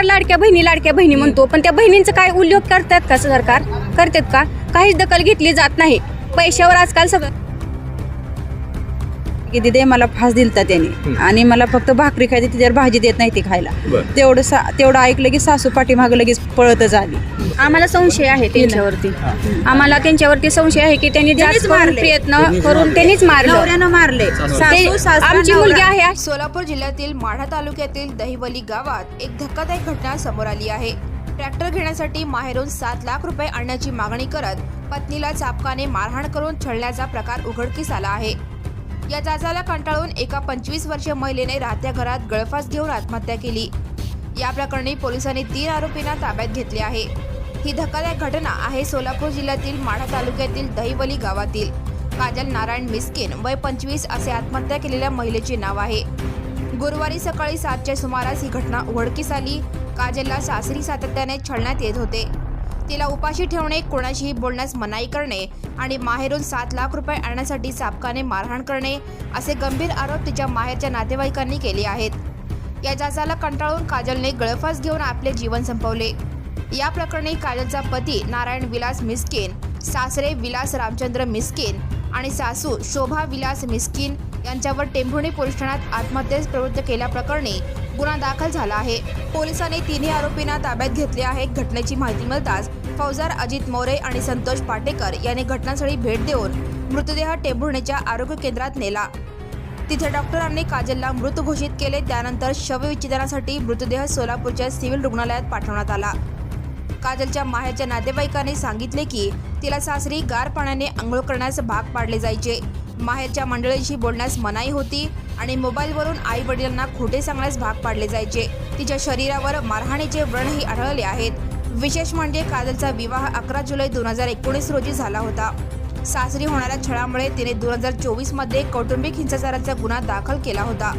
सरकार लाडक्या बहिणी लाडक्या बहिणी म्हणतो पण त्या बहिणींचं काय उल्लेख करतात का सरकार? करतात का? काहीच दखल घेतली जात नाही. पैशावर आजकाल सगळं की तिथे मला फास दिलता त्याने. आणि मला फक्त भाकरी खायची तिच्यावर भाजी देत नाही ती खायला. तेवढं सा तेवढं ऐकलं की सासू पाठीमागं लगेच पळतच आली. आम्हाला संशय आहे त्यांच्यावरती. आम्हाला त्यांच्यावरती संशय आहे की त्यांनी जास्त करून. प्रयत्न करून त्यांनीच मारलं. मारले. आमची. मुलगी आहे. सोलापूर जिल्ह्यातील माढा तालुक्यातील दहिवली गावात एक धक्कादायक घटना समोर आली आहे. ट्रॅक्टर घेण्यासाठी माहेरून सात लाख रुपये आणण्याची मागणी करत पत्नीला चापकाने मारहाण करून छळण्याचा प्रकार उघडकीस आला आहे. या जाचाला कंटाळून एका पंचवीस वर्षीय महिलेने राहत्या घरात गळफास घेऊन आत्महत्या केली. या प्रकरणी पोलिसांनी तीन आरोपींना ताब्यात घेतले आहे. ही धक्कादायक घटना आहे सोलापूर जिल्ह्यातील माढा तालुक्यातील दहिवली गावातील. काजल नारायण मिस्किन वय पंचवीस असे आत्महत्या केलेल्या महिलेचे नाव आहे. गुरुवारी सकाळी सातच्या सुमारास ही घटना उघडकीस आली. काजलला सासरी सातत्याने छळण्यात येत होते. तिला उपाशी ठेवणे कोणाशीही बोलण्यास मनाई करणे आणि माहेरून सात लाख रुपये आणण्यासाठी सापकाने मारहाण करणे असे गंभीर आरोप तिच्या माहेरच्या नातेवाईकांनी केले आहेत. या जाचाला कंटाळून काजलने गळफास घेऊन आपले जीवन संपवले. या प्रकरणी काजलचा पती नारायण विलास मिस्किन सासरे विलास रामचंद्र मिस्किन आणि सासू शोभा विलास मिस्किन यांच्यावर टेंभुर्णी पोलीस ठाण्यात आत्महत्येस प्रवृत्त केल्याप्रकरणी गुन्हा दाखल झाला आहे. पोलिसांनी तिन्ही आरोपींना ताब्यात घेतले आहे. घटनेची माहिती मिळताच फौजदार अजित मोरे आणि संतोष पाटेकर यांनी घटनास्थळी भेट देऊन मृतदेह टेंभुर्णीच्या आरोग्य केंद्रात नेला. तिथे डॉक्टरांनी काजलला मृत घोषित केले. त्यानंतर शवविच्छेदनासाठी मृतदेह सोलापूरच्या सिव्हिल रुग्णालयात पाठवण्यात आला. काजलच्या माहेरच्या नातेवाईकांनी सांगितले की तिला सासरी गार पाण्याने आंघोळ करण्यास भाग पाडले जायचे. माहेरच्या मंडळींशी बोलण्यास मनाई होती आणि मोबाईलवरून आई वडिलांना खोटे सांगण्यास भाग पाडले जायचे. तिच्या शरीरावर मारहाणीचे व्रणही आढळले आहेत. विशेष म्हणजे काजलचा विवाह अकरा जुलै दोन हजार एकोणीस रोजी झाला होता. सासरी होणाऱ्या छळामुळे तिने दोन हजार चोवीसमध्ये कौटुंबिक हिंसाचाराचा गुन्हा दाखल केला होता.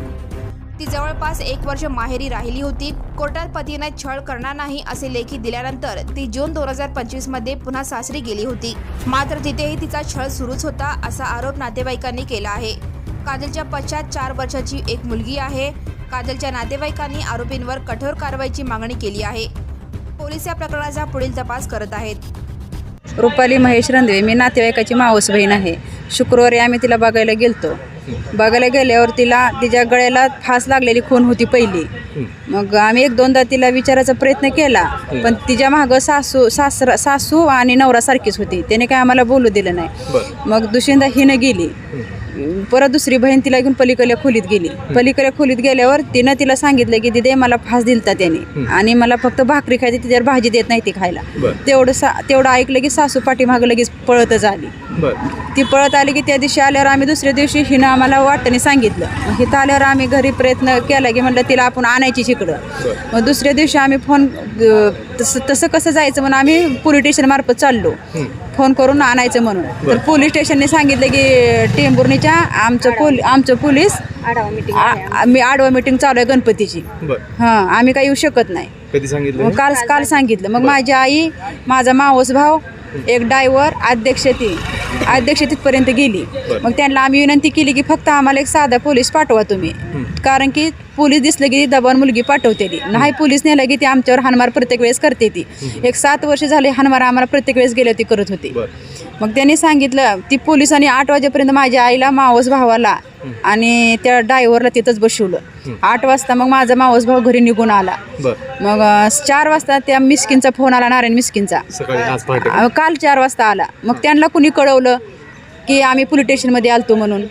ती जवळपास एक वर्ष माहेरी राहिली होती. कोर्टात पतीने छळ करणार नाही असे लेखी दिल्यानंतर ती जून दोन हजार पंचवीसमध्ये पुन्हा सासरी गेली होती. मात्र तिथेही तिचा छळ सुरूच होता असा आरोप नातेवाईकांनी केला आहे. काजलच्या पश्चात चार वर्षाची एक मुलगी आहे. काजलच्या नातेवाईकांनी आरोपींवर कठोर कारवाईची मागणी केली आहे. पोलीस या प्रकरणाचा पुढील तपास करत आहेत. रुपाली महेश रंधवे मी नातेवाईकाची मावस बहीण आहे. शुक्रवारी आम्ही तिला बघायला गेलतो. बघायला गेल्यावर तिला तिच्या गळ्याला फास लागलेली खून होती पहिली. मग आम्ही एक दोनदा तिला विचारायचा प्रयत्न केला पण तिच्या मागं सासू सासरा सासू आणि नवरा सारखीच होती. त्याने काय आम्हाला बोलू दिलं नाही. मग दुसऱ्यांदा हिनं गेली. परत दुसरी बहीण तिला घेऊन पलीकडल्या खोलीत गेली. पलीकडल्या खोलीत गेल्यावर तिनं तिला सांगितलं की तिथे मला फास दिलता त्याने. आणि मला फक्त भाकरी खायची तिच्यावर भाजी देत नाही ती खायला. तेवढं सा तेवढं ऐकलं की सासू पाठीमागं लगेच पळतच आली. ती पळत आली की त्या दिवशी आल्यावर आम्ही दुसऱ्या दिवशी हिनं आम्हाला वाटणी सांगितलं. इथं आल्यावर आम्ही घरी प्रयत्न केला की म्हटलं तिला आपण आणायची बरं. मग दुसऱ्या दिवशी आम्ही फोन तसं तसं कसं जायचं म्हणून आम्ही पोलीस स्टेशन मार्फत चाललो फोन करून आणायचं म्हणून. तर पोलीस स्टेशनने सांगितलं की टेंभुर्णीच्या आमचं पोल आमचं पोलीस आढावा मिटिंग आ- मी आडवा मिटिंग चालू आहे गणपतीची. बरं. हां आम्ही काही येऊ शकत नाही. कधी सांगितलं मग काल काल सांगितलं. मग माझी आई माझा मावस भाव एक डायव्हर अध्यक्ष ती अध्यक्ष तिथपर्यंत गेली. मग त्यांना आम्ही विनंती केली की फक्त आम्हाला एक साधा पोलीस पाठवा तुम्ही. कारण की पोलीस दिसलं की दबान मुलगी पाठवते ती नाही पोलीस नेलं की ती आमच्यावर हानमार प्रत्येक वेळेस करते ती. एक सात वर्ष झाले हानमार आम्हाला प्रत्येक वेळेस गेले ती करत होती. मग त्यांनी सांगितलं ती पोलिसांनी आठ वाजेपर्यंत माझ्या आईला मावस भावाला आणि त्या ड्रायव्हरला तिथंच बसवलं. आठ वाजता मग माझा मावस भाऊ घरी निघून आला. मग चार वाजता त्या मिस्किनचा फोन आला नारायण मिस्किनचा. काल चार वाजता आला. मग त्यांना कुणी कळवलं की आम्ही पोलीस स्टेशनमध्ये आलतो म्हणून.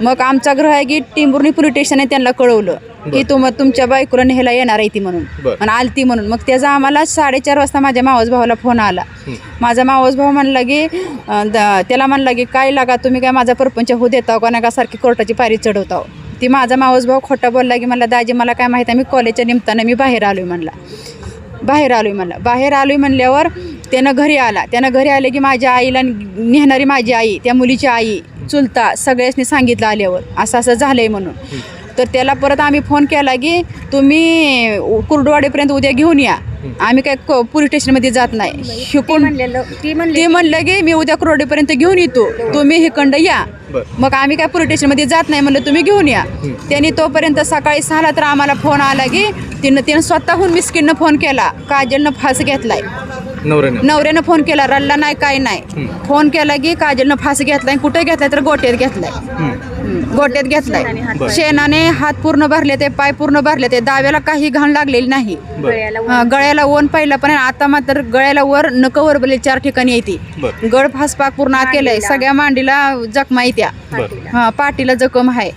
मग आमचा ग्रह आहे की टिंबुर्णी पोलीस स्टेशनने त्यांना कळवलं. की तुम तुमच्या बायकोला नेहला येणार आहे ती म्हणून. बरं. आणि आलती म्हणून. मग त्याचा आम्हाला साडेचार वाजता माझ्या मावस भावाला फोन आला. माझा मावस भाऊ म्हणला की अ, द- त्याला म्हणला की काय लागा तुम्ही काय माझा परपंच होऊ देता का? नका सारखी कोर्टाची पायरी चढवता ती माझा मावस भाऊ खोटा बोलला की मला दाजी मला काय माहिती आहे मी कॉलेजच्या निमित्तानं मी बाहेर आलोय म्हणला. बाहेर आलोय म्हणला. बाहेर आलोय म्हणल्यावर त्यानं घरी आला. त्यानं घरी आले की माझ्या आईला नेहणारी माझी आई त्या मुलीची आई चुलता सगळ्यासनी सांगितलं आल्यावर. असं असं झालंय म्हणून. तर त्याला परत आम्ही फोन केला की तुम्ही कुर्डवाडीपर्यंत उद्या घेऊन या. आम्ही काय क- पोलीस स्टेशनमध्ये जात नाही. शिकून ती म्हणली ते म्हणलं की मी उद्या कुर्डवाडीपर्यंत घेऊन येतो. तुम्ही हिकंड या. मग आम्ही काय पोलीस स्टेशनमध्ये जात नाही म्हणलं तुम्ही घेऊन या. त्यांनी तोपर्यंत सकाळी सहाला तर आम्हाला फोन आला की तिनं तिनं स्वतःहून मिस्किननं फोन केला. काजलनं फास घेतलाय. नवऱ्याने. फोन केला रडला नाही काय नाही. फोन केला की काजलनं फास घेतलाय कुठे घेतलाय तर गोट्यात घेतलाय. गोट्यात घेतलाय. शेणाने हात पूर्ण भरले ते पाय पूर्ण भरले ते दाव्याला काही घाण लागलेली नाही. गळ्याला हा, गळ्याला ओन पाहिलं पण आता मात्र गळ्याला वर नकवर बले चार ठिकाणी येते गळ फासपाक पूर्ण आत केलंय सगळ्या मांडीला जखमा येत्या हा पाठीला जखम आहे.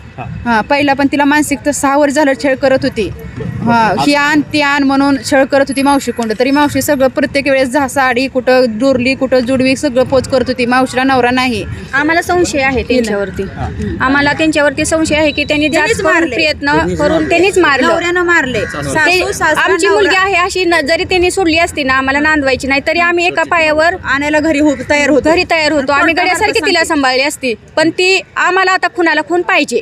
हा. पहिला पण तिला मानसिक तर सहा वर झालं छेड करत होती. हा ही आण ती आण म्हणून छळ करत होती मावशी कोंड. तरी मावशी सगळं प्रत्येक वेळेस झा साडी कुठं डोरली कुठं जुडवी सगळं पोच करत होती. मावशीला नवरा नाही. आम्हाला संशय आहे त्यांच्यावरती. आम्हाला त्यांच्यावरती संशय आहे की त्यांनी त्यांनीच जास्त मारले. प्रयत्न करून त्यांनीच मारलं. नवऱ्यानं मारले. ते- सासू, सासरा, आमची नवरा. मुलगी आहे अशी न- जरी त्यांनी सोडली असती ना आम्हाला नांदवायची नाही तरी आम्ही एका पायावर आणायला घरी हो तयार होत. घरी तयार होतो. आम्ही गड्यासारखी तिला सांभाळली असती. पण ती आम्हाला आता खुनाला खून पाहिजे.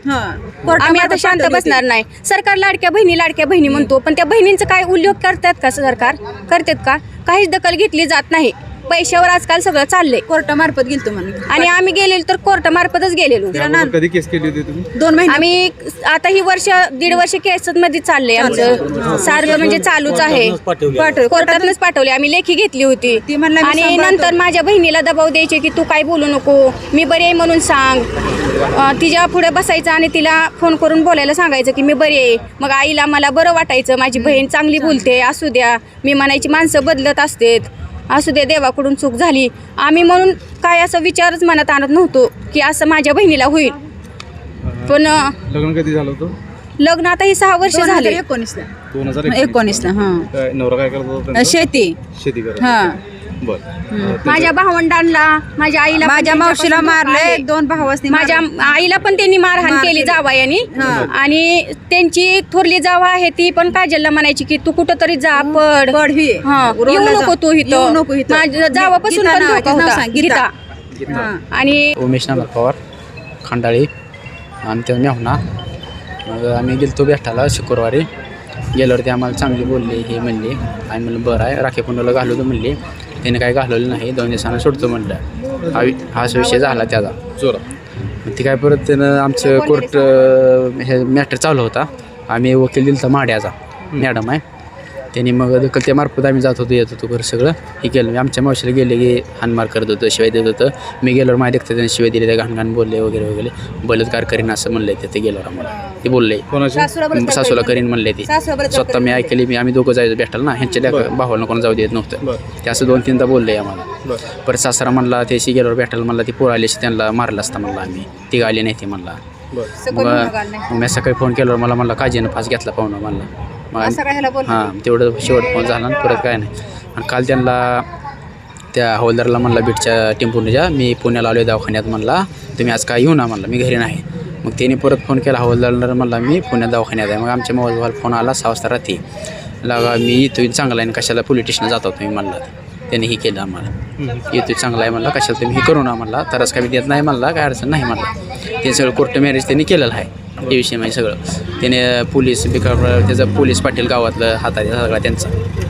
आम्ही आता शांत बसणार नाही. सरकार लाडक्या बहिणी लाडक्या बहिणी म्हणतो. पण त्या बहिणींचं काय उल्लेख करतात का सरकार? करतात का? काहीच दखल घेतली जात नाही. पैशावर आजकाल सगळं चाललंय. कोर्टामार्फत गेलतो म्हणून. आणि आम्ही गेलेलो तर कोर्टामार्फत गेलेलो. कधी केस केली होती तुम्ही? दोन महिने. आम्ही आता ही वर्ष दीड वर्ष केस मध्ये चाललंय. आमचं. सारखं म्हणजे चालूच आहे. पाठव- कोर्टातूनच पाठवले. आम्ही लेखी घेतली होती. ती म्हणला मी आणि सांभाळतो. नंतर माझ्या बहिणीला दबाव द्यायचे की तू काय बोलू नको. मी बरी आहे म्हणून सांग. अं, तिच्या पुढे बसायचं आणि तिला फोन करून बोलायला सांगायचं की मी बरी आहे. मग आईला मला बरं वाटायचं. माझी बहीण चांगली बोलते. असू द्या. मी म्हणायची माणसं बदलत असतेत. असू दे देवाकडून चूक झाली. आम्ही म्हणून काय असं विचारच मनात आणत नव्हतो की असं माझ्या बहिणीला होईल. पण लग्न कधी झालं होतं? लग्न आता ही सहा वर्ष झाले. एकोणीसला. दोन हजार एकोणीसला. हा. काय नवरा काय करत होता त्यांचा? शेती. शेती करत हा. माझ्या भावंडांना माझ्या आईला पण माझ्या मावशीला त्यांच्यापासून मारले आहे. दोन भावासनी माझ्या आईला पण त्यांनी मारहाण मार केली केली. जावायानी हा. आणि त्यांची थोरली जावा आहे ती पण काजलला म्हणायची की तू कुठं तरी जा पड. पड ही. हा येऊ. नको तू येऊ इथं नको इथं. माझ्या जावापासून गीता पण नावाचं धोका नाव होता. सांग, गीता. गीता. हा. आणि उमेश नाना पवार खंडाळी. आणि त्या मेहुणा. मग आम्ही गेलतो भेटायला शुक्रवारी. गेल्यावरती आम्हाला चांगली बोलली हे म्हणली. आम्ही म्हणलं बरं आहे. राखी कुंडाला घालवतो म्हणली. त्याने काही घालवलं नाही. दोन दिवसानं सोडतो म्हणलं. हा वि- हाच विषय झाला त्याचा. जोरा ती काय परत त्यानं आमचं कोर्ट हे मॅटर चालू होता. आम्ही वकील दिलता माड्याचा. मॅडम आहे. त्यांनी मग दखल त्या मार्फत आम्ही जात होतो येत होतो बरं सगळं. हे केलं. मी आमच्या मावशीला गेले की हानमार करत होतं शिवाय देत होतं. मी गेल्यावर माझ्या देखतं त्यांनी शिवाय दिले त्या घाण घाण बोलले वगैरे वगैरे. बलात्कार करीन असं म्हणले तिथे गेल्यावर आम्हाला. ते बोलले. कोणाची? सासूला करीन. म्हणले ते. स्वतः मी ऐकले मी आम्ही दोघं जायचं भेटायला ना. ह्यांच्या लेका- भावाला कोण जाऊ देत नव्हतं. बरं. ते असं दोन तीनदा बोलले आम्हाला. बरं. परत सासरा म्हणला ते गेल्यावर भेटायला म्हणला ती पोरं आली त्यांना मारलं असतं म्हणला आम्ही. ती आली नाही ती म्हणला. मग मी सकाळी फोन केल्यावर मला म्हणला काजीनं फास घेतला पाहुणं म्हणला. हां तेवढं शेवट फोन झाला परत काय नाही. आणि काल त्यांना त्या हवालदाराला म्हणला बीटच्या टेम्पोच्या मी पुण्याला आलो दवाखान्यात म्हणला तुम्ही आज काय येऊ ना म्हणला मी घरी नाही. मग त्यांनी परत फोन केला हवालदाराला म्हणला मी पुण्यात दवाखान्यात आहे. मग आमच्या मोबाईल भावाला फोन आला सहा वाजता रात्री. लागा मी येतोय चांगला आहे कशाला पोलीस स्टेशनला जातो तुम्ही? म्हणला. त्यांनी हे केलं आम्हाला. येतोय चांगला आहे म्हणला कशाला तुम्ही हे करू ना म्हणला तरच काय मी देत नाही म्हणला काय अडचण नाही म्हणला. ते सगळं कोर्ट मॅरेज त्यांनी केलेलं आहे. हे विषय म्हणजे सगळं. त्याने पोलीस बिका त्याचं पोलीस पाटील गावातलं हातात सगळा त्यांचा.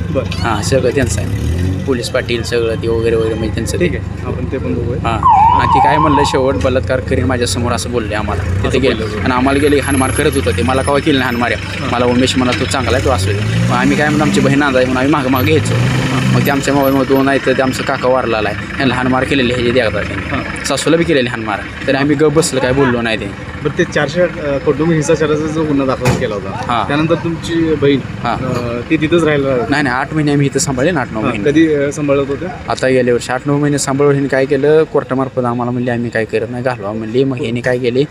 बरं. हां सगळं त्यांचं आहे. पोलीस पाटील सगळं ते वगैरे वगैरे म्हणजे त्यांचं ठीक आहे. आपण ते पण बघूया. हां. आणि ती काय म्हणलं शेवट बलात्कार करीन माझ्यासमोर असं बोलले आम्हाला. तिथे गेले. आणि आम्हाला गेले हानमार करत होतं. ते मला कवा केलं नाही हानमार्या मला उमेश म्हणा तू चांगला आहे तो असू मग आम्ही काय म्हणून आमची बहीण आहे म्हणून आम्ही मागं मागं घ्यायचो मग ते आमच्या मोबाईलमध्ये दोन आहेत ते आमचं काका वारला आहे. यांना हानमार केलेली हे द्या त्यांनी. सासूला बी केलेली हानमार. तरी आम्ही गप बसलं काय बोललो नाही ते. बरं ते चारशे अं, कौटुंबिक हिंसाचाराचा जो गुन्हा दाखल केला होता. हां. त्यानंतर तुमची बहीण हां. ती तिथंच राहिला नाही नाही आठ महिने आम्ही इथं सांभाळले ना आठ नऊ महिने. कधी सांभाळत होते? आता गेल्या वर्षी आठ नऊ महिने सांभाळून ह्यांनी काय केलं? कोर्टामार्फत आम्हाला म्हणले आम्ही काय करत नाही घालवा म्हणली. मग ह्यांनी काय केले?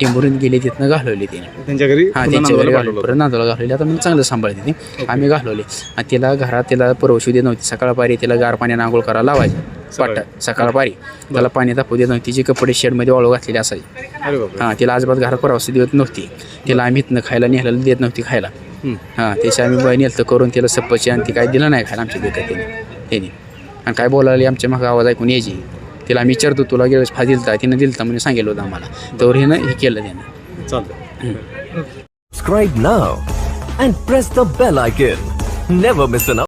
टिंबुरीत गेले तिथनं घालवली तिने त्यांच्या घरी हां त्यांच्या घरी घालवली परत नांदवाला घालवली. आता मग चांगलं सांभाळते ती आम्ही घालवली. आणि तिला घरात तिला परवशू देत नव्हती. सकाळपारी तिला गार पाण्याने आंघोळ करायला लावायची. पाट सकाळपारी त्याला पाणी तापू देत नव्हती. तिचे कपडे शेडमध्ये वाळू घातलेले असायचे. हां तिला अजिबात घरात परवासी देत नव्हती. तिला आम्ही इथनं खायला नेलेलं देत नव्हती खायला. हं. हां त्याची आम्ही बहिणी करून तिला सप्पची आणि ती काय दिलं नाही खायला आमच्या तिने त्यांनी आणि काय बोलायला आमच्या मग आवाज ऐकून यायची. तिला आम्ही विचारतो तुला गेलं फा दिलता तिनं दिलता म्हणजे सांगितलं होतं आम्हाला. तर हिनं हे केलं त्यानं. चालतं and press the bell icon. Never miss an